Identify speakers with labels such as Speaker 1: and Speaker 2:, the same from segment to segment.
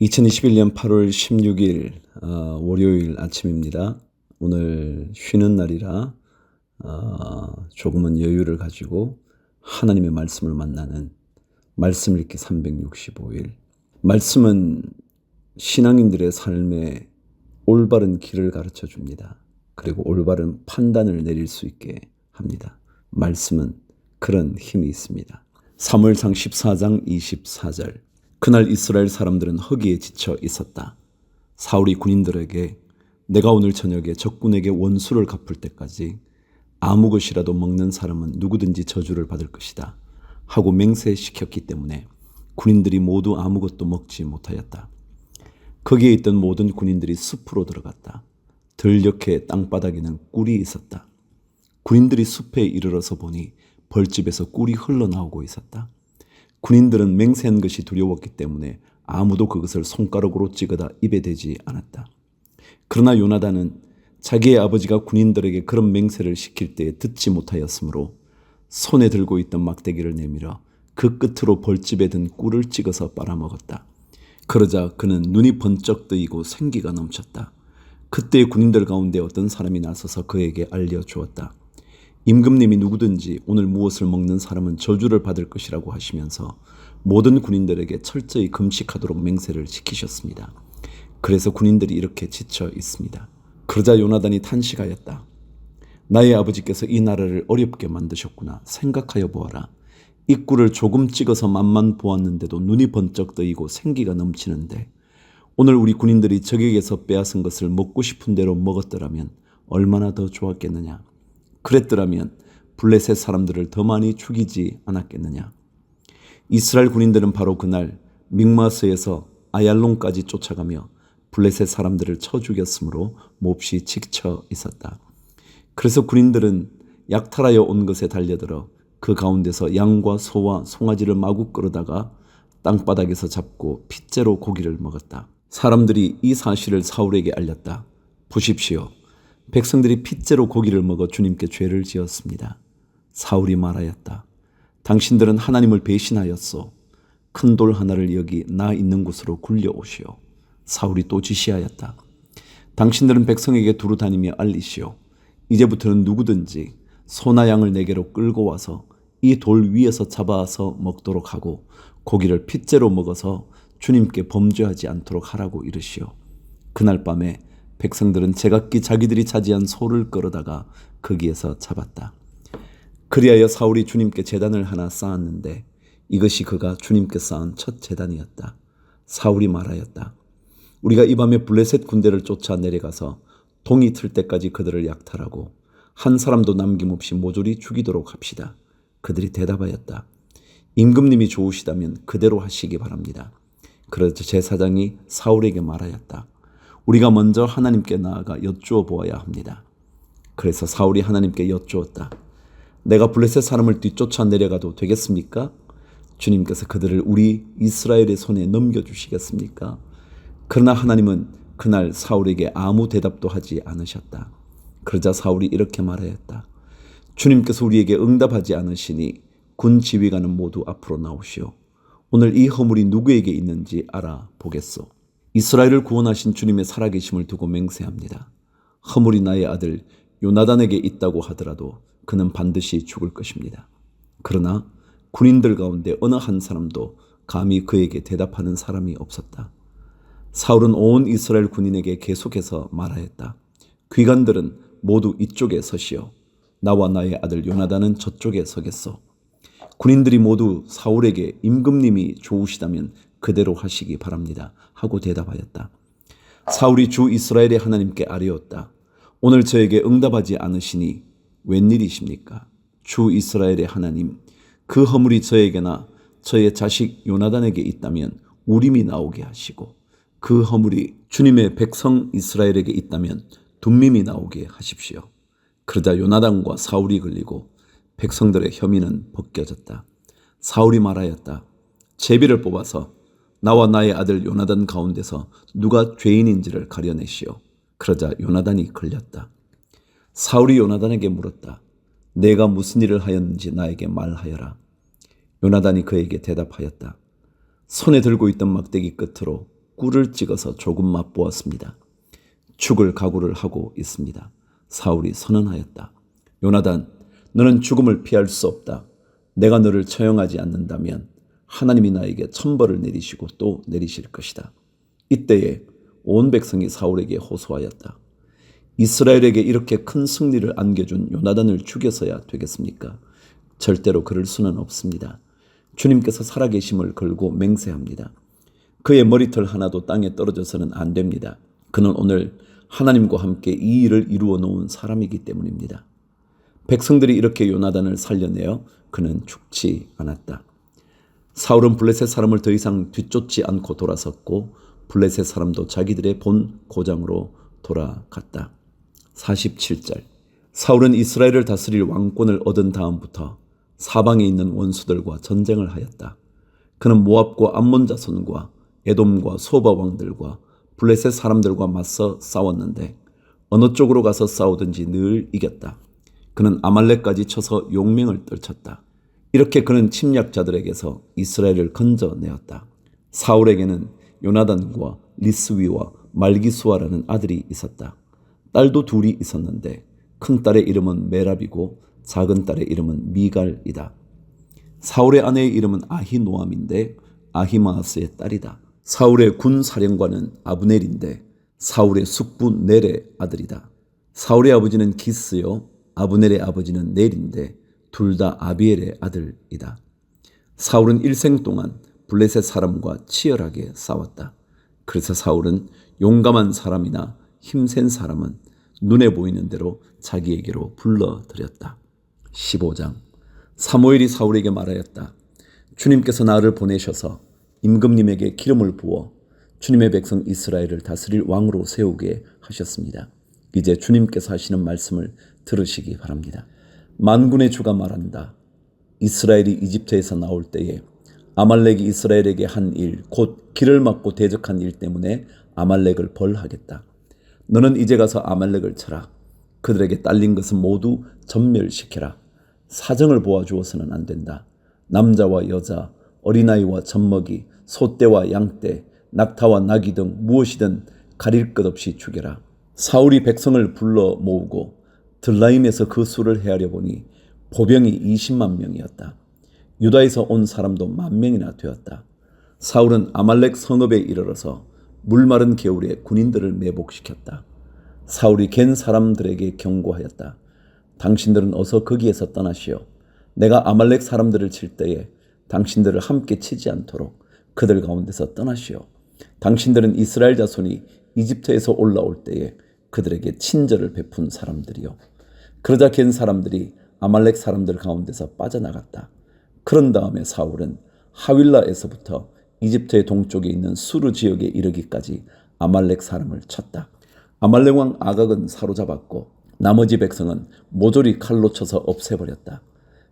Speaker 1: 2021년 8월 16일 어, 월요일 아침입니다. 오늘 쉬는 날이라 어, 조금은 여유를 가지고 하나님의 말씀을 만나는 말씀 읽기 365일. 말씀은 신앙인들의 삶에 올바른 길을 가르쳐 줍니다. 그리고 올바른 판단을 내릴 수 있게 합니다. 말씀은 그런 힘이 있습니다. 3월상 14장 24절. 그날 이스라엘 사람들은 허기에 지쳐 있었다. 사울이 군인들에게 내가 오늘 저녁에 적군에게 원수를 갚을 때까지 아무 것이라도 먹는 사람은 누구든지 저주를 받을 것이다. 하고 맹세시켰기 때문에 군인들이 모두 아무것도 먹지 못하였다. 거기에 있던 모든 군인들이 숲으로 들어갔다. 들녘의 땅바닥에는 꿀이 있었다. 군인들이 숲에 이르러서 보니 벌집에서 꿀이 흘러나오고 있었다. 군인들은 맹세한 것이 두려웠기 때문에 아무도 그것을 손가락으로 찍어다 입에 대지 않았다. 그러나 요나단은 자기의 아버지가 군인들에게 그런 맹세를 시킬 때에 듣지 못하였으므로 손에 들고 있던 막대기를 내밀어 그 끝으로 벌집에 든 꿀을 찍어서 빨아먹었다. 그러자 그는 눈이 번쩍 뜨이고 생기가 넘쳤다. 그때 군인들 가운데 어떤 사람이 나서서 그에게 알려주었다. 임금님이 누구든지 오늘 무엇을 먹는 사람은 저주를 받을 것이라고 하시면서 모든 군인들에게 철저히 금식하도록 맹세를 시키셨습니다. 그래서 군인들이 이렇게 지쳐 있습니다. 그러자 요나단이 탄식하였다. 나의 아버지께서 이 나라를 어렵게 만드셨구나. 생각하여 보아라. 이 꿀을 조금 찍어서 맛만 보았는데도 눈이 번쩍 뜨이고 생기가 넘치는데 오늘 우리 군인들이 적에게서 빼앗은 것을 먹고 싶은 대로 먹었더라면 얼마나 더 좋았겠느냐. 그랬더라면 블레셋 사람들을 더 많이 죽이지 않았겠느냐. 이스라엘 군인들은 바로 그날 믹마스에서 아얄론까지 쫓아가며 블레셋 사람들을 쳐 죽였으므로 몹시 지쳐 있었다. 그래서 군인들은 약탈하여 온 것에 달려들어 그 가운데서 양과 소와 송아지를 마구 끌어다가 땅바닥에서 잡고 핏째로 고기를 먹었다. 사람들이 이 사실을 사울에게 알렸다. 보십시오. 백성들이 핏째로 고기를 먹어 주님께 죄를 지었습니다. 사울이 말하였다. 당신들은 하나님을 배신하였소. 큰 돌 하나를 여기 나 있는 곳으로 굴려오시오. 사울이 또 지시하였다. 당신들은 백성에게 두루 다니며 알리시오. 이제부터는 누구든지 소나 양을 내게로 끌고 와서 이 돌 위에서 잡아서 먹도록 하고 고기를 핏째로 먹어서 주님께 범죄하지 않도록 하라고 이르시오. 그날 밤에 백성들은 제각기 자기들이 차지한 소를 끌어다가 거기에서 잡았다. 그리하여 사울이 주님께 재단을 하나 쌓았는데 이것이 그가 주님께 쌓은 첫 재단이었다. 사울이 말하였다. 우리가 이 밤에 블레셋 군대를 쫓아 내려가서 동이 틀 때까지 그들을 약탈하고 한 사람도 남김없이 모조리 죽이도록 합시다. 그들이 대답하였다. 임금님이 좋으시다면 그대로 하시기 바랍니다. 그러자 제사장이 사울에게 말하였다. 우리가 먼저 하나님께 나아가 여쭈어 보아야 합니다. 그래서 사울이 하나님께 여쭈었다. 내가 블레셋 사람을 뒤쫓아 내려가도 되겠습니까? 주님께서 그들을 우리 이스라엘의 손에 넘겨주시겠습니까? 그러나 하나님은 그날 사울에게 아무 대답도 하지 않으셨다. 그러자 사울이 이렇게 말하였다. 주님께서 우리에게 응답하지 않으시니 군 지휘관은 모두 앞으로 나오시오. 오늘 이 허물이 누구에게 있는지 알아보겠소. 이스라엘을 구원하신 주님의 살아계심을 두고 맹세합니다. 허물이 나의 아들 요나단에게 있다고 하더라도 그는 반드시 죽을 것입니다. 그러나 군인들 가운데 어느 한 사람도 감히 그에게 대답하는 사람이 없었다. 사울은 온 이스라엘 군인에게 계속해서 말하였다. 귀관들은 모두 이쪽에 서시오. 나와 나의 아들 요나단은 저쪽에 서겠소. 군인들이 모두 사울에게 임금님이 좋으시다면 그대로 하시기 바랍니다. 하고 대답하였다. 사울이 주 이스라엘의 하나님께 아뢰었다. 오늘 저에게 응답하지 않으시니 웬일이십니까? 주 이스라엘의 하나님, 그 허물이 저에게나 저의 자식 요나단에게 있다면 우림이 나오게 하시고 그 허물이 주님의 백성 이스라엘에게 있다면 둠밈이 나오게 하십시오. 그러자 요나단과 사울이 걸리고 백성들의 혐의는 벗겨졌다. 사울이 말하였다. 제비를 뽑아서 나와 나의 아들 요나단 가운데서 누가 죄인인지를 가려내시오. 그러자 요나단이 걸렸다. 사울이 요나단에게 물었다. 내가 무슨 일을 하였는지 나에게 말하여라. 요나단이 그에게 대답하였다. 손에 들고 있던 막대기 끝으로 꿀을 찍어서 조금 맛보았습니다. 죽을 각오를 하고 있습니다. 사울이 선언하였다. 요나단, 너는 죽음을 피할 수 없다. 내가 너를 처형하지 않는다면 하나님이 나에게 천벌을 내리시고 또 내리실 것이다. 이때에 온 백성이 사울에게 호소하였다. 이스라엘에게 이렇게 큰 승리를 안겨준 요나단을 죽여서야 되겠습니까? 절대로 그럴 수는 없습니다. 주님께서 살아계심을 걸고 맹세합니다. 그의 머리털 하나도 땅에 떨어져서는 안 됩니다. 그는 오늘 하나님과 함께 이 일을 이루어 놓은 사람이기 때문입니다. 백성들이 이렇게 요나단을 살려내어 그는 죽지 않았다. 사울은 블레셋 사람을 더 이상 뒤쫓지 않고 돌아섰고 블레셋 사람도 자기들의 본 고장으로 돌아갔다. 47절 사울은 이스라엘을 다스릴 왕권을 얻은 다음부터 사방에 있는 원수들과 전쟁을 하였다. 그는 모압과 암몬 자손과 에돔과 소바 왕들과 블레셋 사람들과 맞서 싸웠는데 어느 쪽으로 가서 싸우든지 늘 이겼다. 그는 아말렉까지 쳐서 용맹을 떨쳤다. 이렇게 그는 침략자들에게서 이스라엘을 건져내었다. 사울에게는 요나단과 리스위와 말기수아라는 아들이 있었다. 딸도 둘이 있었는데 큰 딸의 이름은 메랍이고 작은 딸의 이름은 미갈이다. 사울의 아내의 이름은 아히노암인데 아히마스의 딸이다. 사울의 군 사령관은 아브넬인데 사울의 숙부 넬의 아들이다. 사울의 아버지는 기스요 아브넬의 아버지는 넬인데 둘 다 아비엘의 아들이다. 사울은 일생 동안 블레셋 사람과 치열하게 싸웠다. 그래서 사울은 용감한 사람이나 힘센 사람은 눈에 보이는 대로 자기에게로 불러들였다. 15장 사무엘이 사울에게 말하였다. 주님께서 나를 보내셔서 임금님에게 기름을 부어 주님의 백성 이스라엘을 다스릴 왕으로 세우게 하셨습니다. 이제 주님께서 하시는 말씀을 들으시기 바랍니다. 만군의 주가 말한다. 이스라엘이 이집트에서 나올 때에 아말렉이 이스라엘에게 한 일, 곧 길을 막고 대적한 일 때문에 아말렉을 벌하겠다. 너는 이제 가서 아말렉을 쳐라. 그들에게 딸린 것은 모두 전멸시켜라. 사정을 보아주어서는 안 된다. 남자와 여자, 어린아이와 젖먹이, 소떼와 양떼, 낙타와 나귀 등 무엇이든 가릴 것 없이 죽여라. 사울이 백성을 불러 모으고 들라임에서 그 수를 헤아려 보니 보병이 20만 명이었다. 유다에서 온 사람도 만 명이나 되었다. 사울은 아말렉 성읍에 이르러서 물마른 겨울에 군인들을 매복시켰다. 사울이 갠 사람들에게 경고하였다. 당신들은 어서 거기에서 떠나시오. 내가 아말렉 사람들을 칠 때에 당신들을 함께 치지 않도록 그들 가운데서 떠나시오. 당신들은 이스라엘 자손이 이집트에서 올라올 때에 그들에게 친절을 베푼 사람들이요. 그러자 갠 사람들이 아말렉 사람들 가운데서 빠져나갔다. 그런 다음에 사울은 하윌라에서부터 이집트의 동쪽에 있는 수르 지역에 이르기까지 아말렉 사람을 쳤다. 아말렉 왕 아각은 사로잡았고 나머지 백성은 모조리 칼로 쳐서 없애버렸다.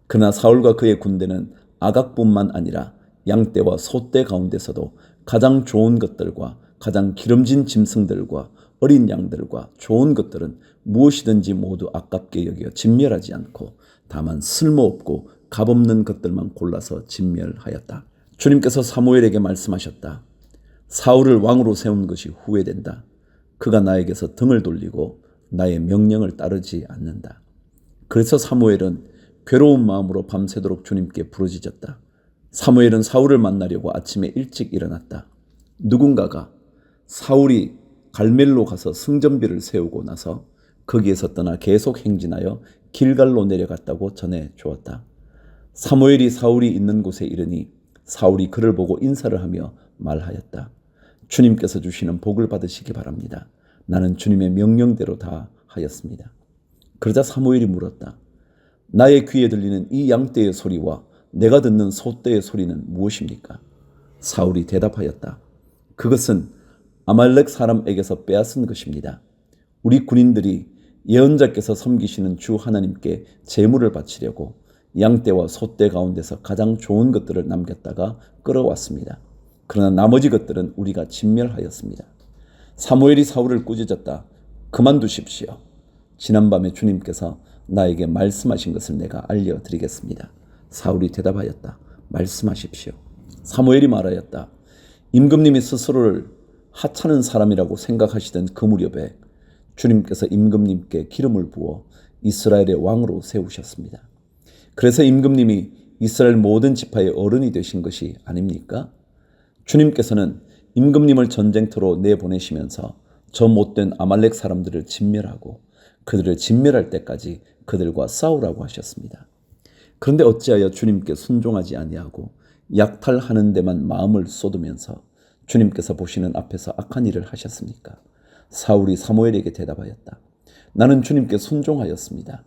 Speaker 1: 그러나 사울과 그의 군대는 아각뿐만 아니라 양떼와 소떼 가운데서도 가장 좋은 것들과 가장 기름진 짐승들과 어린 양들과 좋은 것들은 무엇이든지 모두 아깝게 여겨 진멸하지 않고 다만 쓸모없고 값없는 것들만 골라서 진멸하였다. 주님께서 사무엘에게 말씀하셨다. 사울을 왕으로 세운 것이 후회된다. 그가 나에게서 등을 돌리고 나의 명령을 따르지 않는다. 그래서 사무엘은 괴로운 마음으로 밤새도록 주님께 부르짖었다. 사무엘은 사울을 만나려고 아침에 일찍 일어났다. 누군가가 사울이 갈멜로 가서 승전비를 세우고 나서 거기에서 떠나 계속 행진하여 길갈로 내려갔다고 전해 주었다. 사무엘이 사울이 있는 곳에 이르니 사울이 그를 보고 인사를 하며 말하였다. 주님께서 주시는 복을 받으시기 바랍니다. 나는 주님의 명령대로 다 하였습니다. 그러자 사무엘이 물었다. 나의 귀에 들리는 이 양떼의 소리와 내가 듣는 소떼의 소리는 무엇입니까? 사울이 대답하였다. 그것은 아말렉 사람에게서 빼앗은 것입니다. 우리 군인들이 예언자께서 섬기시는 주 하나님께 제물을 바치려고 양떼와 소떼 가운데서 가장 좋은 것들을 남겼다가 끌어왔습니다. 그러나 나머지 것들은 우리가 진멸하였습니다. 사무엘이 사울을 꾸짖었다. 그만두십시오. 지난밤에 주님께서 나에게 말씀하신 것을 내가 알려드리겠습니다. 사울이 대답하였다. 말씀하십시오. 사무엘이 말하였다. 임금님이 스스로를 하찮은 사람이라고 생각하시던 그 무렵에 주님께서 임금님께 기름을 부어 이스라엘의 왕으로 세우셨습니다. 그래서 임금님이 이스라엘 모든 지파의 어른이 되신 것이 아닙니까? 주님께서는 임금님을 전쟁터로 내보내시면서 저 못된 아말렉 사람들을 진멸하고 그들을 진멸할 때까지 그들과 싸우라고 하셨습니다. 그런데 어찌하여 주님께 순종하지 아니하고 약탈하는 데만 마음을 쏟으면서 주님께서 보시는 앞에서 악한 일을 하셨습니까? 사울이 사무엘에게 대답하였다. 나는 주님께 순종하였습니다.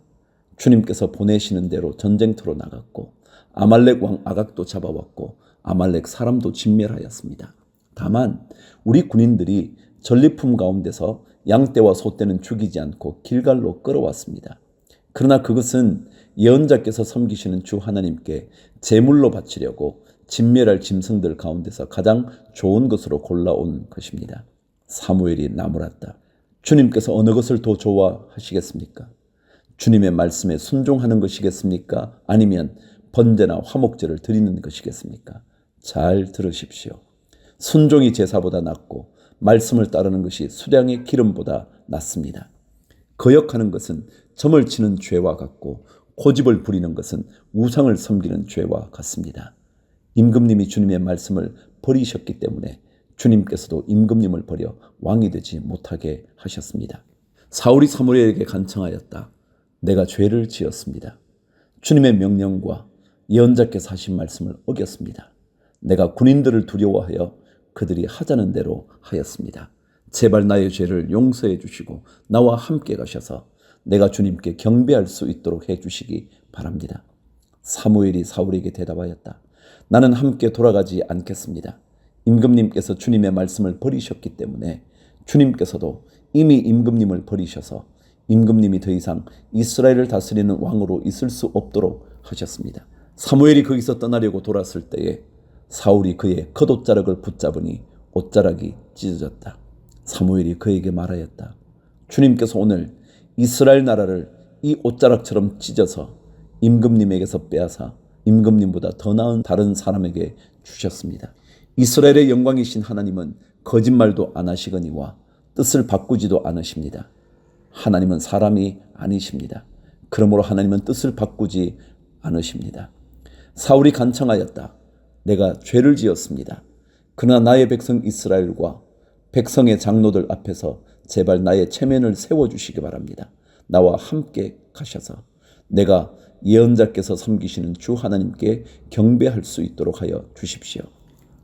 Speaker 1: 주님께서 보내시는 대로 전쟁터로 나갔고 아말렉 왕 아각도 잡아왔고 아말렉 사람도 진멸하였습니다. 다만 우리 군인들이 전리품 가운데서 양떼와 소떼는 죽이지 않고 길갈로 끌어왔습니다. 그러나 그것은 예언자께서 섬기시는 주 하나님께 제물로 바치려고 진멸할 짐승들 가운데서 가장 좋은 것으로 골라온 것입니다. 사무엘이 나무랐다. 주님께서 어느 것을 더 좋아하시겠습니까? 주님의 말씀에 순종하는 것이겠습니까? 아니면 번제나 화목제를 드리는 것이겠습니까? 잘 들으십시오. 순종이 제사보다 낫고 말씀을 따르는 것이 수량의 기름보다 낫습니다. 거역하는 것은 점을 치는 죄와 같고 고집을 부리는 것은 우상을 섬기는 죄와 같습니다. 임금님이 주님의 말씀을 버리셨기 때문에 주님께서도 임금님을 버려 왕이 되지 못하게 하셨습니다. 사울이 사무엘에게 간청하였다. 내가 죄를 지었습니다. 주님의 명령과 예언자께서 하신 말씀을 어겼습니다. 내가 군인들을 두려워하여 그들이 하자는 대로 하였습니다. 제발 나의 죄를 용서해 주시고 나와 함께 가셔서 내가 주님께 경배할 수 있도록 해 주시기 바랍니다. 사무엘이 사울에게 대답하였다. 나는 함께 돌아가지 않겠습니다. 임금님께서 주님의 말씀을 버리셨기 때문에 주님께서도 이미 임금님을 버리셔서 임금님이 더 이상 이스라엘을 다스리는 왕으로 있을 수 없도록 하셨습니다. 사무엘이 거기서 떠나려고 돌았을 때에 사울이 그의 겉옷자락을 붙잡으니 옷자락이 찢어졌다. 사무엘이 그에게 말하였다. 주님께서 오늘 이스라엘 나라를 이 옷자락처럼 찢어서 임금님에게서 빼앗아 임금님보다 더 나은 다른 사람에게 주셨습니다. 이스라엘의 영광이신 하나님은 거짓말도 안 하시거니와 뜻을 바꾸지도 않으십니다. 하나님은 사람이 아니십니다. 그러므로 하나님은 뜻을 바꾸지 않으십니다. 사울이 간청하였다. 내가 죄를 지었습니다. 그러나 나의 백성 이스라엘과 백성의 장로들 앞에서 제발 나의 체면을 세워주시기 바랍니다. 나와 함께 가셔서 내가 예언자께서 섬기시는 주 하나님께 경배할 수 있도록 하여 주십시오.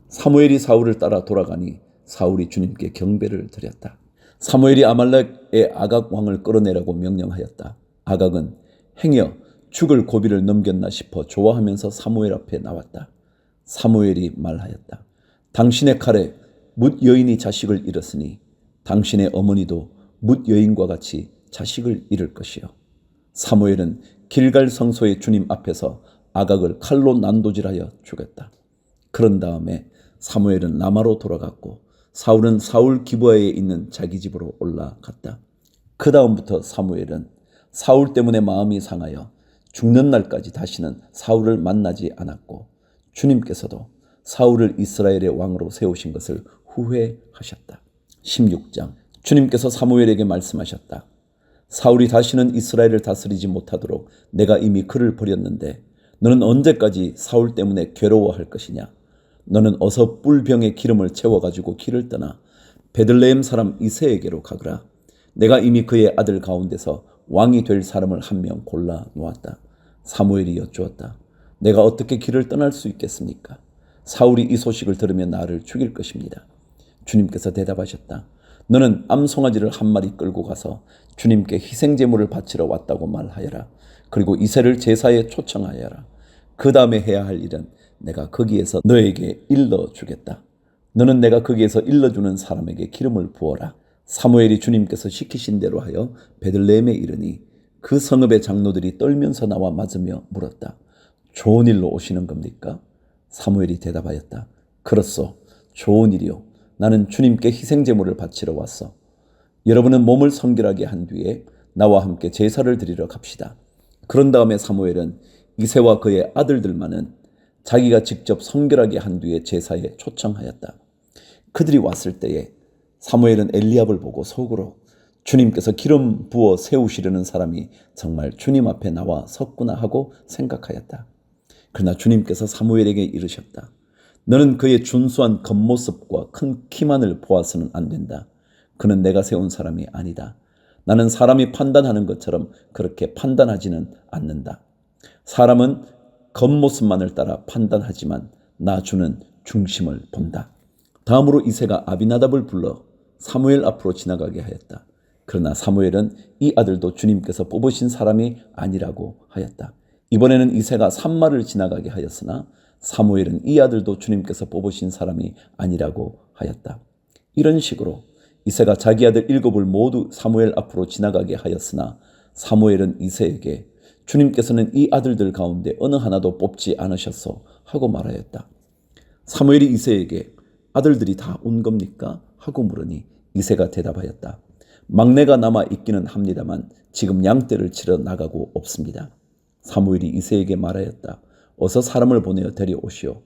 Speaker 1: 사무엘이 사울을 따라 돌아가니 사울이 주님께 경배를 드렸다. 사무엘이 아말렉의 아각 왕을 끌어내라고 명령하였다. 아각은 행여 죽을 고비를 넘겼나 싶어 좋아하면서 사무엘 앞에 나왔다. 사무엘이 말하였다. 당신의 칼에 묻 여인이 자식을 잃었으니 당신의 어머니도 묻 여인과 같이 자식을 잃을 것이요. 사무엘은 길갈 성소의 주님 앞에서 아각을 칼로 난도질하여 죽였다. 그런 다음에 사무엘은 라마로 돌아갔고 사울은 사울 기부하에 있는 자기 집으로 올라갔다. 그 다음부터 사무엘은 사울 때문에 마음이 상하여 죽는 날까지 다시는 사울을 만나지 않았고 주님께서도 사울을 이스라엘의 왕으로 세우신 것을 후회하셨다. 16장 주님께서 사무엘에게 말씀하셨다. 사울이 다시는 이스라엘을 다스리지 못하도록 내가 이미 그를 버렸는데 너는 언제까지 사울 때문에 괴로워할 것이냐? 너는 어서 뿔병에 기름을 채워가지고 길을 떠나 베들레헴 사람 이세에게로 가거라. 내가 이미 그의 아들 가운데서 왕이 될 사람을 한 명 골라 놓았다. 사무엘이 여쭈었다. 내가 어떻게 길을 떠날 수 있겠습니까? 사울이 이 소식을 들으면 나를 죽일 것입니다. 주님께서 대답하셨다. 너는 암송아지를 한 마리 끌고 가서 주님께 희생제물을 바치러 왔다고 말하여라. 그리고 이세를 제사에 초청하여라. 그 다음에 해야 할 일은 내가 거기에서 너에게 일러 주겠다. 너는 내가 거기에서 일러주는 사람에게 기름을 부어라. 사무엘이 주님께서 시키신 대로 하여 베들레헴에 이르니 그 성읍의 장로들이 떨면서 나와 맞으며 물었다. 좋은 일로 오시는 겁니까? 사무엘이 대답하였다. 그렇소. 좋은 일이요. 나는 주님께 희생제물을 바치러 왔어. 여러분은 몸을 성결하게 한 뒤에 나와 함께 제사를 드리러 갑시다. 그런 다음에 사무엘은 이세와 그의 아들들만은 자기가 직접 성결하게 한 뒤에 제사에 초청하였다. 그들이 왔을 때에 사무엘은 엘리압을 보고 속으로 주님께서 기름 부어 세우시려는 사람이 정말 주님 앞에 나와 섰구나 하고 생각하였다. 그러나 주님께서 사무엘에게 이르셨다. 너는 그의 준수한 겉모습과 큰 키만을 보아서는 안 된다. 그는 내가 세운 사람이 아니다. 나는 사람이 판단하는 것처럼 그렇게 판단하지는 않는다. 사람은 겉모습만을 따라 판단하지만 나 주는 중심을 본다. 다음으로 이세가 아비나답을 불러 사무엘 앞으로 지나가게 하였다. 그러나 사무엘은 이 아들도 주님께서 뽑으신 사람이 아니라고 하였다. 이번에는 이세가 산마를 지나가게 하였으나 사무엘은 이 아들도 주님께서 뽑으신 사람이 아니라고 하였다. 이런 식으로 이세가 자기 아들 일곱을 모두 사무엘 앞으로 지나가게 하였으나 사무엘은 이세에게 주님께서는 이 아들들 가운데 어느 하나도 뽑지 않으셨소 하고 말하였다. 사무엘이 이세에게 아들들이 다 온 겁니까? 하고 물으니 이세가 대답하였다. 막내가 남아 있기는 합니다만 지금 양떼를 치러 나가고 없습니다. 사무엘이 이세에게 말하였다. 어서 사람을 보내어 데려오시오.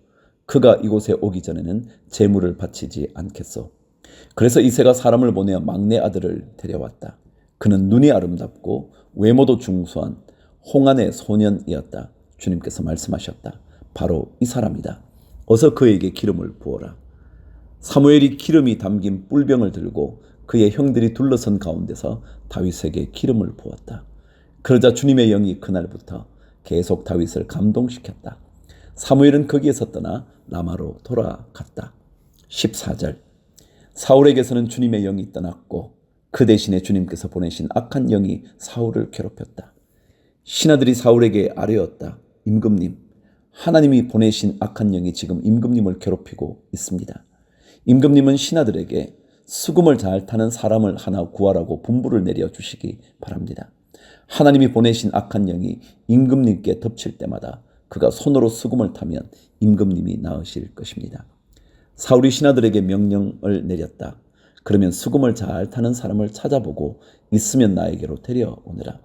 Speaker 1: 그가 이곳에 오기 전에는 제물을 바치지 않겠소. 그래서 이세가 사람을 보내어 막내 아들을 데려왔다. 그는 눈이 아름답고 외모도 중수한 홍안의 소년이었다. 주님께서 말씀하셨다. 바로 이 사람이다. 어서 그에게 기름을 부어라. 사무엘이 기름이 담긴 뿔병을 들고 그의 형들이 둘러선 가운데서 다윗에게 기름을 부었다. 그러자 주님의 영이 그날부터 계속 다윗을 감동시켰다. 사무엘은 거기에서 떠나 라마로 돌아갔다. 14절 사울에게서는 주님의 영이 떠났고 그 대신에 주님께서 보내신 악한 영이 사울을 괴롭혔다. 신하들이 사울에게 아뢰었다. 임금님, 하나님이 보내신 악한 영이 지금 임금님을 괴롭히고 있습니다. 임금님은 신하들에게 수금을 잘 타는 사람을 하나 구하라고 분부를 내려 주시기 바랍니다. 하나님이 보내신 악한 영이 임금님께 덮칠 때마다 그가 손으로 수금을 타면 임금님이 나으실 것입니다. 사울이 신하들에게 명령을 내렸다. 그러면 수금을 잘 타는 사람을 찾아보고 있으면 나에게로 데려오느라.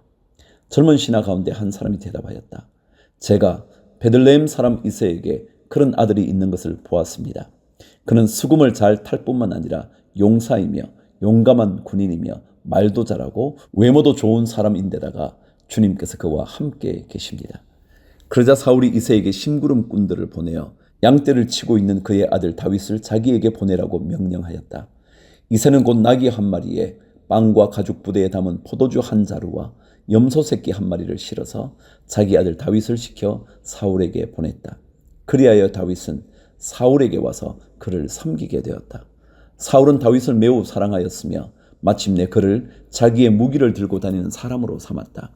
Speaker 1: 젊은 신하 가운데 한 사람이 대답하였다. 제가 베들레헴 사람 이세에게 그런 아들이 있는 것을 보았습니다. 그는 수금을 잘 탈 뿐만 아니라 용사이며 용감한 군인이며 말도 잘하고 외모도 좋은 사람인데다가 주님께서 그와 함께 계십니다. 그러자 사울이 이세에게 심부름꾼들을 보내어 양떼를 치고 있는 그의 아들 다윗을 자기에게 보내라고 명령하였다. 이세는 곧 나귀 한 마리에 빵과 가죽 부대에 담은 포도주 한 자루와 염소 새끼 한 마리를 실어서 자기 아들 다윗을 시켜 사울에게 보냈다. 그리하여 다윗은 사울에게 와서 그를 섬기게 되었다. 사울은 다윗을 매우 사랑하였으며 마침내 그를 자기의 무기를 들고 다니는 사람으로 삼았다.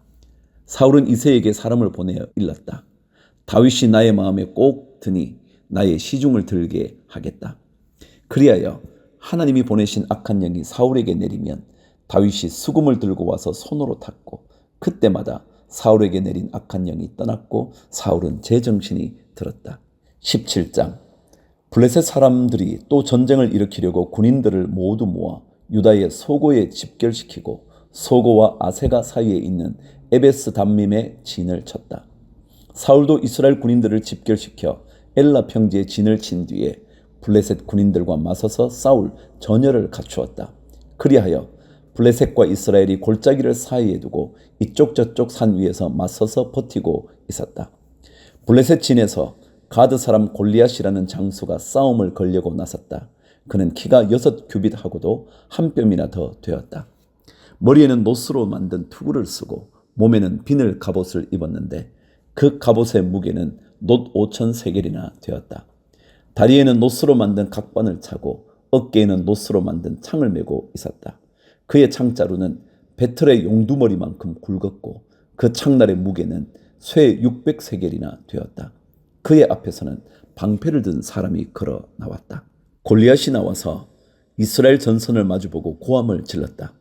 Speaker 1: 사울은 이세에게 사람을 보내어 일렀다. 다윗이 나의 마음에 꼭 드니 나의 시중을 들게 하겠다. 그리하여 하나님이 보내신 악한 영이 사울에게 내리면 다윗이 수금을 들고 와서 손으로 탔고 그때마다 사울에게 내린 악한 영이 떠났고 사울은 제정신이 들었다. 17장 블레셋 사람들이 또 전쟁을 일으키려고 군인들을 모두 모아 유다의 소고에 집결시키고 소고와 아세가 사이에 있는 에베스 담밈에 진을 쳤다. 사울도 이스라엘 군인들을 집결시켜 엘라 평지에 진을 친 뒤에 블레셋 군인들과 맞서서 싸울 전열을 갖추었다. 그리하여 블레셋과 이스라엘이 골짜기를 사이에 두고 이쪽 저쪽 산 위에서 맞서서 버티고 있었다. 블레셋 진에서 가드 사람 골리앗이라는 장수가 싸움을 걸려고 나섰다. 그는 키가 여섯 규빗하고도 한 뼘이나 더 되었다. 머리에는 노스로 만든 투구를 쓰고 몸에는 비늘 갑옷을 입었는데 그 갑옷의 무게는 놋 5천 세겔이나 되었다. 다리에는 노스로 만든 각반을 차고 어깨에는 노스로 만든 창을 메고 있었다. 그의 창자루는 배틀의 용두머리만큼 굵었고 그 창날의 무게는 쇠 600세겔이나 되었다. 그의 앞에서는 방패를 든 사람이 걸어 나왔다. 골리앗이 나와서 이스라엘 전선을 마주보고 고함을 질렀다.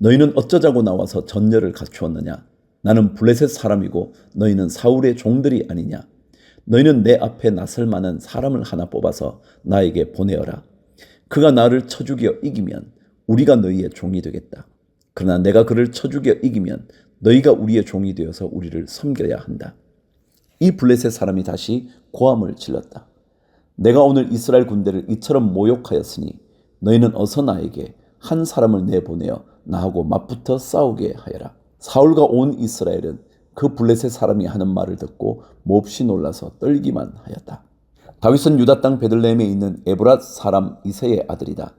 Speaker 1: 너희는 어쩌자고 나와서 전열을 갖추었느냐? 나는 블레셋 사람이고 너희는 사울의 종들이 아니냐? 너희는 내 앞에 나설 만한 사람을 하나 뽑아서 나에게 보내어라. 그가 나를 쳐 죽여 이기면 우리가 너희의 종이 되겠다. 그러나 내가 그를 쳐 죽여 이기면 너희가 우리의 종이 되어서 우리를 섬겨야 한다. 이 블레셋 사람이 다시 고함을 질렀다. 내가 오늘 이스라엘 군대를 이처럼 모욕하였으니 너희는 어서 나에게 한 사람을 내보내어 나하고 맞붙어 싸우게 하여라. 사울과 온 이스라엘은 그 블레셋 사람이 하는 말을 듣고 몹시 놀라서 떨기만 하였다. 다윗은 유다 땅 베들레헴에 있는 에브랏 사람 이세의 아들이다.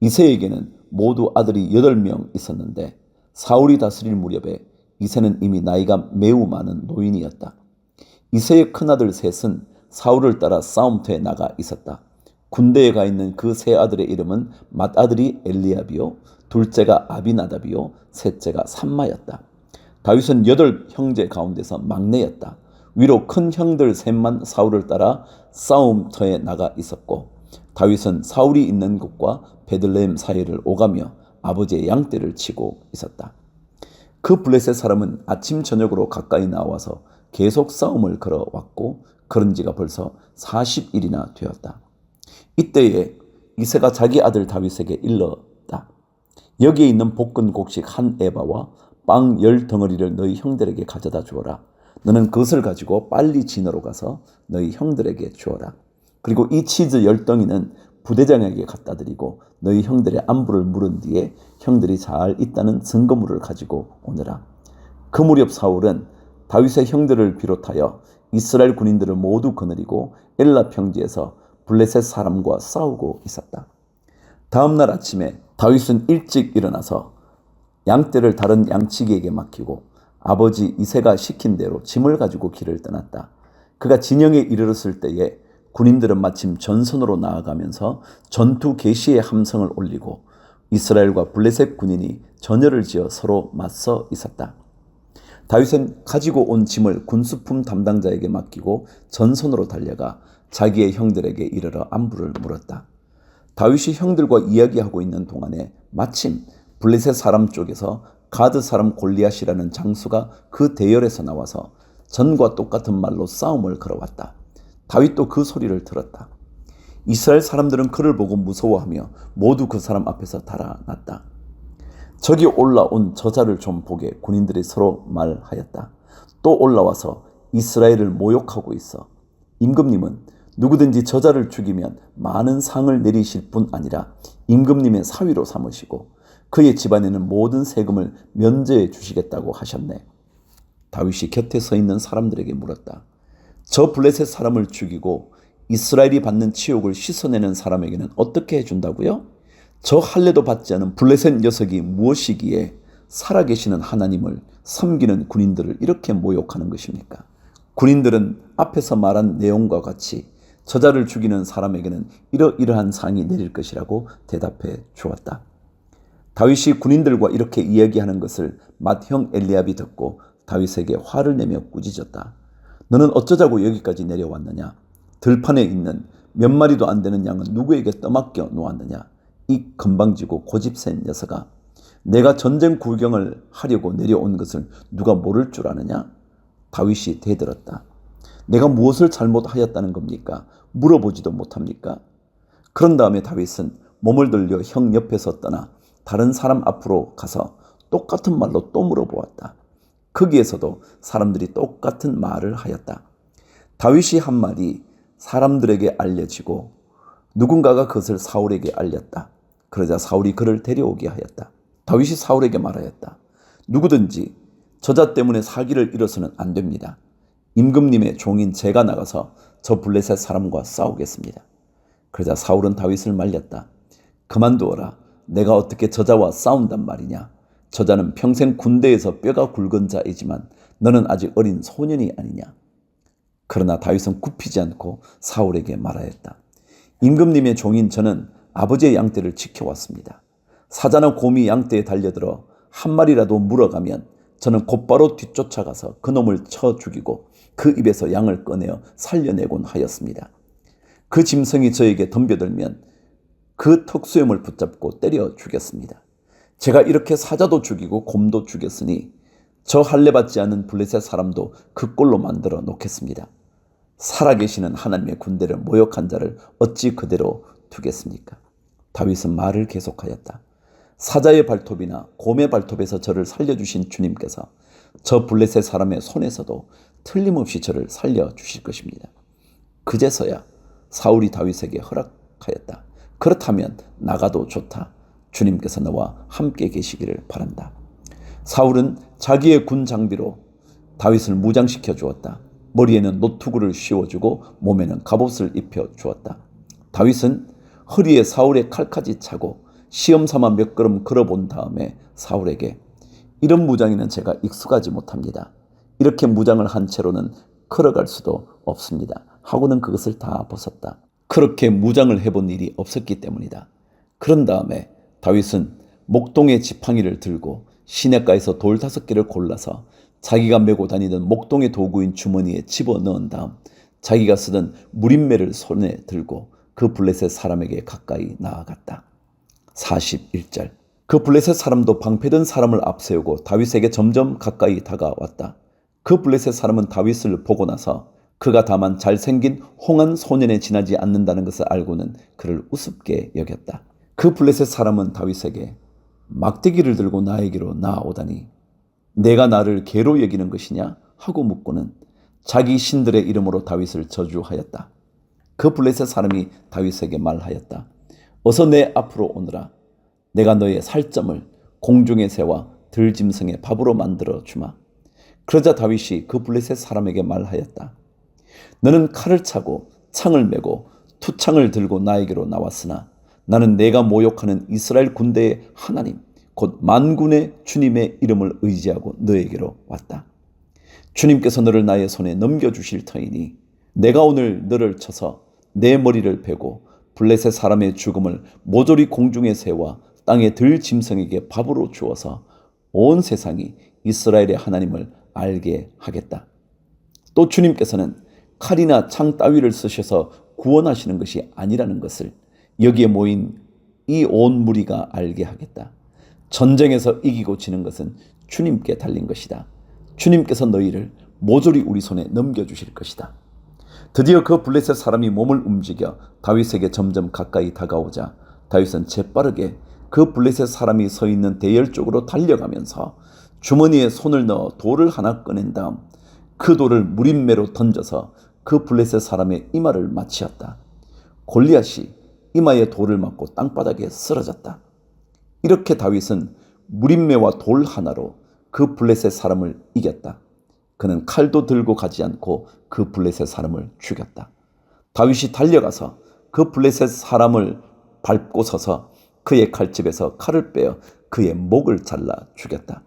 Speaker 1: 이세에게는 모두 아들이 여덟 명 있었는데 사울이 다스릴 무렵에 이세는 이미 나이가 매우 많은 노인이었다. 이세의 큰아들 셋은 사울을 따라 싸움터에 나가 있었다. 군대에 가 있는 그 세 아들의 이름은 맏아들이 엘리압이요 둘째가 아비나답이요 셋째가 삼마였다. 다윗은 여덟 형제 가운데서 막내였다. 위로 큰 형들 셋만 사울을 따라 싸움터에 나가 있었고 다윗은 사울이 있는 곳과 베들레헴 사이를 오가며 아버지의 양떼를 치고 있었다. 그 블레셋 사람은 아침 저녁으로 가까이 나와서 계속 싸움을 걸어왔고 그런 지가 벌써 40일이나 되었다. 이때에 이세가 자기 아들 다윗에게 일렀다. 여기에 있는 볶은 곡식 한 에바와 빵 열 덩어리를 너희 형들에게 가져다 주어라. 너는 그것을 가지고 빨리 진으로 가서 너희 형들에게 주어라. 그리고 이 치즈 열 덩이는 부대장에게 갖다 드리고 너희 형들의 안부를 물은 뒤에 형들이 잘 있다는 증거물을 가지고 오너라. 그 무렵 사울은 다윗의 형들을 비롯하여 이스라엘 군인들을 모두 거느리고 엘라 평지에서 블레셋 사람과 싸우고 있었다. 다음 날 아침에 다윗은 일찍 일어나서 양떼를 다른 양치기에게 맡기고 아버지 이세가 시킨 대로 짐을 가지고 길을 떠났다. 그가 진영에 이르렀을 때에 군인들은 마침 전선으로 나아가면서 전투 개시의 함성을 올리고 이스라엘과 블레셋 군인이 전열을 지어 서로 맞서 있었다. 다윗은 가지고 온 짐을 군수품 담당자에게 맡기고 전선으로 달려가 자기의 형들에게 이르러 안부를 물었다. 다윗이 형들과 이야기하고 있는 동안에 마침 블레셋 사람 쪽에서 가드 사람 골리앗이라는 장수가 그 대열에서 나와서 전과 똑같은 말로 싸움을 걸어왔다. 다윗도 그 소리를 들었다. 이스라엘 사람들은 그를 보고 무서워하며 모두 그 사람 앞에서 달아났다. 저기 올라온 저자를 좀 보게 군인들이 서로 말하였다. 또 올라와서 이스라엘을 모욕하고 있어. 임금님은 누구든지 저자를 죽이면 많은 상을 내리실 뿐 아니라 임금님의 사위로 삼으시고 그의 집안에는 모든 세금을 면제해 주시겠다고 하셨네. 다윗이 곁에 서 있는 사람들에게 물었다. 저 블레셋 사람을 죽이고 이스라엘이 받는 치욕을 씻어내는 사람에게는 어떻게 해준다고요? 저 할례도 받지 않은 블레셋 녀석이 무엇이기에 살아계시는 하나님을 섬기는 군인들을 이렇게 모욕하는 것입니까? 군인들은 앞에서 말한 내용과 같이 저자를 죽이는 사람에게는 이러이러한 상이 내릴 것이라고 대답해 주었다. 다윗이 군인들과 이렇게 이야기하는 것을 맏형 엘리압이 듣고 다윗에게 화를 내며 꾸짖었다. 너는 어쩌자고 여기까지 내려왔느냐? 들판에 있는 몇 마리도 안 되는 양은 누구에게 떠맡겨 놓았느냐? 이 건방지고 고집센 녀석아. 내가 전쟁 구경을 하려고 내려온 것을 누가 모를 줄 아느냐? 다윗이 대들었다. 내가 무엇을 잘못하였다는 겁니까? 물어보지도 못합니까? 그런 다음에 다윗은 몸을 들려 형 옆에서 떠나 다른 사람 앞으로 가서 똑같은 말로 또 물어보았다. 거기에서도 사람들이 똑같은 말을 하였다. 다윗이 한 말이 사람들에게 알려지고 누군가가 그것을 사울에게 알렸다. 그러자 사울이 그를 데려오게 하였다. 다윗이 사울에게 말하였다. 누구든지 저자 때문에 사기를 잃어서는 안 됩니다. 임금님의 종인 제가 나가서 저 블레셋 사람과 싸우겠습니다. 그러자 사울은 다윗을 말렸다. 그만두어라. 내가 어떻게 저자와 싸운단 말이냐. 저자는 평생 군대에서 뼈가 굵은 자이지만 너는 아직 어린 소년이 아니냐. 그러나 다윗은 굽히지 않고 사울에게 말하였다. 임금님의 종인 저는 아버지의 양떼를 지켜왔습니다. 사자나 곰이 양떼에 달려들어 한 마리라도 물어가면 저는 곧바로 뒤쫓아가서 그 놈을 쳐 죽이고 그 입에서 양을 꺼내어 살려내곤 하였습니다. 그 짐승이 저에게 덤벼들면 그 턱수염을 붙잡고 때려 죽였습니다. 제가 이렇게 사자도 죽이고 곰도 죽였으니 저 할례 받지 않은 블레셋 사람도 그 꼴로 만들어 놓겠습니다. 살아계시는 하나님의 군대를 모욕한 자를 어찌 그대로 두겠습니까? 다윗은 말을 계속하였다. 사자의 발톱이나 곰의 발톱에서 저를 살려주신 주님께서 저 블레셋 사람의 손에서도 틀림없이 저를 살려주실 것입니다. 그제서야 사울이 다윗에게 허락하였다. 그렇다면 나가도 좋다. 주님께서 너와 함께 계시기를 바란다. 사울은 자기의 군 장비로 다윗을 무장시켜 주었다. 머리에는 노투구를 씌워주고 몸에는 갑옷을 입혀 주었다. 다윗은 허리에 사울의 칼까지 차고 시험 삼아 몇 걸음 걸어본 다음에 사울에게 이런 무장에는 제가 익숙하지 못합니다. 이렇게 무장을 한 채로는 걸어갈 수도 없습니다. 하고는 그것을 다 벗었다. 그렇게 무장을 해본 일이 없었기 때문이다. 그런 다음에 다윗은 목동의 지팡이를 들고 시냇가에서 돌 다섯 개를 골라서 자기가 메고 다니던 목동의 도구인 주머니에 집어 넣은 다음 자기가 쓰던 무림매를 손에 들고 그 블레셋 사람에게 가까이 나아갔다. 41절. 그 블레셋 사람도 방패든 사람을 앞세우고 다윗에게 점점 가까이 다가왔다. 그 블레셋 사람은 다윗을 보고 나서 그가 다만 잘생긴 홍한 소년에 지나지 않는다는 것을 알고는 그를 우습게 여겼다. 그 블레셋 사람은 다윗에게 막대기를 들고 나에게로 나아오다니 내가 나를 개로 여기는 것이냐 하고 묻고는 자기 신들의 이름으로 다윗을 저주하였다. 그 블레셋 사람이 다윗에게 말하였다. 어서 내 앞으로 오너라. 내가 너의 살점을 공중의 새와 들짐승의 밥으로 만들어 주마. 그러자 다윗이 그 블레셋 사람에게 말하였다. 너는 칼을 차고 창을 메고 투창을 들고 나에게로 나왔으나 나는 내가 모욕하는 이스라엘 군대의 하나님 곧 만군의 주님의 이름을 의지하고 너에게로 왔다. 주님께서 너를 나의 손에 넘겨 주실 터이니 내가 오늘 너를 쳐서 내 머리를 베고 블레셋 사람의 죽음을 모조리 공중의 새와 땅의 들 짐승에게 밥으로 주어서 온 세상이 이스라엘의 하나님을 알게 하겠다. 또 주님께서는 칼이나 창 따위를 쓰셔서 구원하시는 것이 아니라는 것을 여기에 모인 이 온 무리가 알게 하겠다. 전쟁에서 이기고 지는 것은 주님께 달린 것이다. 주님께서 너희를 모조리 우리 손에 넘겨주실 것이다. 드디어 그 블레셋 사람이 몸을 움직여 다윗에게 점점 가까이 다가오자 다윗은 재빠르게 그 블레셋 사람이 서 있는 대열 쪽으로 달려가면서 주머니에 손을 넣어 돌을 하나 꺼낸 다음 그 돌을 무림매로 던져서 그 블레셋 사람의 이마를 맞추었다. 골리앗이 이마에 돌을 맞고 땅바닥에 쓰러졌다. 이렇게 다윗은 무림매와 돌 하나로 그 블레셋 사람을 이겼다. 그는 칼도 들고 가지 않고 그 블레셋 사람을 죽였다. 다윗이 달려가서 그 블레셋 사람을 밟고 서서 그의 칼집에서 칼을 빼어 그의 목을 잘라 죽였다.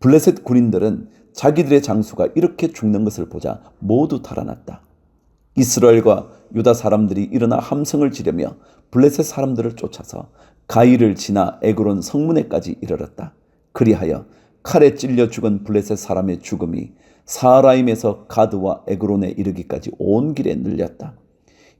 Speaker 1: 블레셋 군인들은 자기들의 장수가 이렇게 죽는 것을 보자 모두 달아났다. 이스라엘과 유다 사람들이 일어나 함성을 지르며 블레셋 사람들을 쫓아서 가이를 지나 에그론 성문에까지 이르렀다. 그리하여 칼에 찔려 죽은 블레셋 사람의 죽음이 사라임에서 가드와 에그론에 이르기까지 온 길에 늘렸다.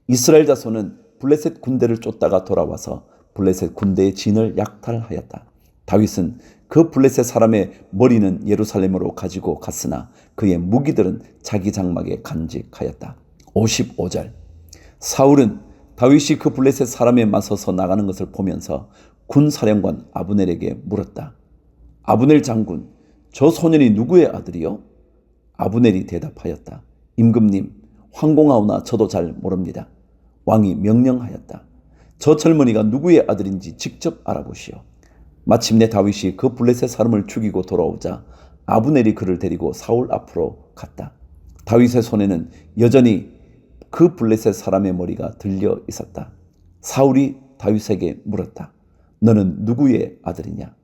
Speaker 1: 이스라엘 자손은 블레셋 군대를 쫓다가 돌아와서 블레셋 군대의 진을 약탈하였다. 다윗은 그 블레셋 사람의 머리는 예루살렘으로 가지고 갔으나 그의 무기들은 자기 장막에 간직하였다. 55절 사울은 다윗이 그 블레셋 사람에 맞서서 나가는 것을 보면서 군 사령관 아브넬에게 물었다. 아브넬 장군, 저 소년이 누구의 아들이요? 아브넬이 대답하였다. 임금님, 황공하오나 저도 잘 모릅니다. 왕이 명령하였다. 저 젊은이가 누구의 아들인지 직접 알아보시오. 마침내 다윗이 그 블레셋 사람을 죽이고 돌아오자 아브넬이 그를 데리고 사울 앞으로 갔다. 다윗의 손에는 여전히 그 블레셋 사람의 머리가 들려 있었다. 사울이 다윗에게 물었다. 너는 누구의 아들이냐?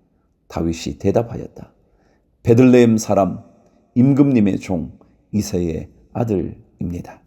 Speaker 1: 다윗이 대답하였다. 베들레헴 사람 임금님의 종 이세의 아들입니다.